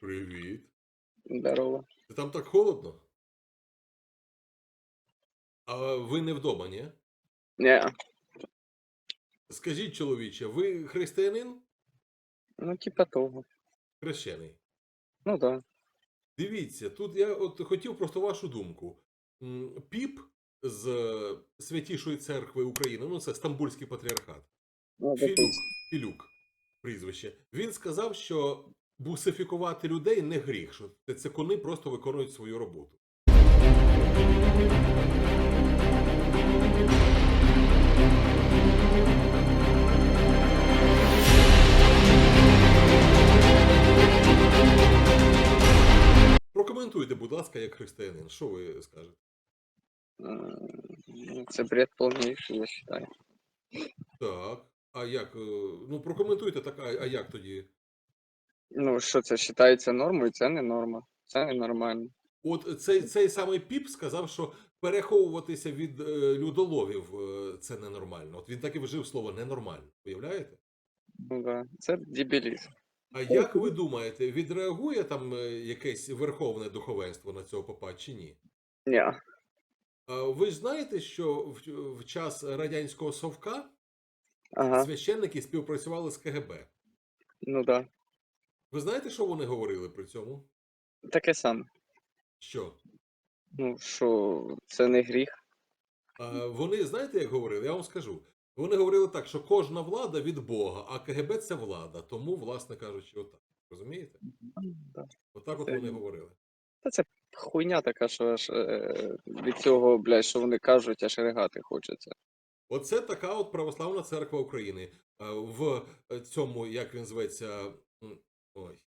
Привіт. Здорово. Ти там так холодно? А ви не вдома, ні? Не, Скажіть, чоловіче, ви християнин? ну типа того. Хрещений. Ну да. Дивіться, тут я от хотів просто вашу думку. Піп з Святішої церкви України, ну це Стамбульський патріархат. Ну, Філюк. Філюк прізвище. Він сказав, що бусифікувати людей не гріх, що цикуни просто виконують свою роботу. Прокоментуйте, будь ласка, як християнин. Що ви скажете? Це бред повніший, я вважаю. Так. А як? е, Ну, прокоментуйте так, а, а як тоді? Ну, що це вважається нормою, це не норма. Це ненормально. От цей, цей самий піп сказав, що переховуватися від е, людоловів е, це ненормально. От він так і вжив слово ненормально. Уявляєте? Ну да. Це дебілізм. А як ви думаєте, відреагує там е, якесь верховне духовенство на цього попа чи ні? Ні. А ви ж знаєте, що в, в час радянського совка Ага. священники співпрацювали з КГБ. Ну да. Ви знаєте, що вони говорили при цьому? Таке саме. Що? Ну, що це не гріх. А, Вони знаєте, як говорили? Я вам скажу. Вони говорили так, що кожна влада від Бога, а КГБ це влада. Тому, власне кажучи, отак. Розумієте? Да. Отак от Це- вони говорили. Та це хуйня така, що аж е, від цього, блядь, що вони кажуть, аж ригати хочеться. Оце така от православна церква України. В цьому, як він зветься, Foi.